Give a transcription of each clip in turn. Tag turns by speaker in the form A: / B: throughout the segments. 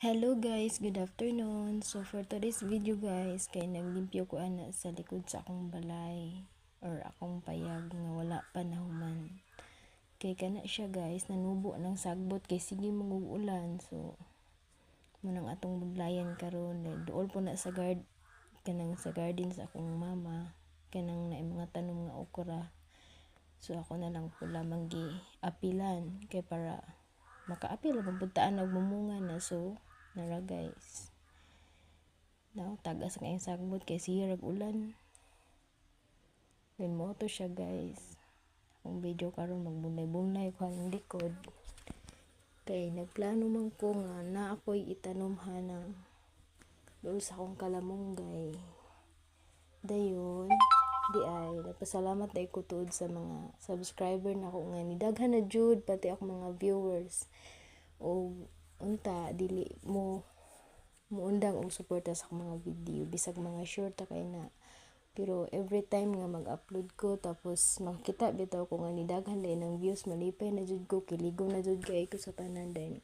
A: Hello guys, good afternoon. So for today's video guys, kay naglimpyo ko ana sa likod sa akong balay or akong payag nga wala pa nahuman. Kay kana siya guys, nanubo ng sagbot kay sige ulan So munang atong buglayan karon duol po na sa guard kanang sa garden sa akong mama kanang na mga tanom nga okra. So ako na lang pula manggi apilan kay para makaapil ang puntaan nagmumunga na so nara guys. Now tagas nga yung sagbot kay sirag ulan. Then mo to siya guys. Kung video karon magbunay-bunay ko ang likod. Kay nagplano man ko nga na ako'y itanom hanang doon sa akong kalamunggay dayon di ay nagpasalamat dahil ko tuod sa mga subscriber na ako nga. Ni daghan na jud pati ako mga viewers. O unta dili mo muundang og suporta sa mga video. Bisag mga short ta kay na. Pero every time nga mag-upload ko tapos makita bitaw ko nga ni daghan dai ng views malipay na jud ko kiligo na jud kay ko sa tanan din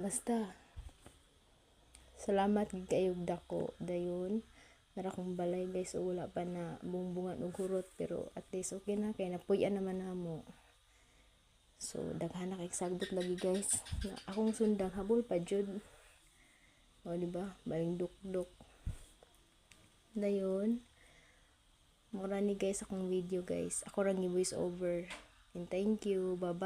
A: basta salamat gid kayo dako dayon. Nara kong balay guys o wala pa na bungbungan og hurot pero at least okay na kay napuy-an naman namo So, daghan na kay lagi guys. Na akong sundang habol pa jud. O di ba? Baling duk-duk. Dayon. Mura ni guys akong video guys. Ako ra ni voice over. And thank you. Bye-bye.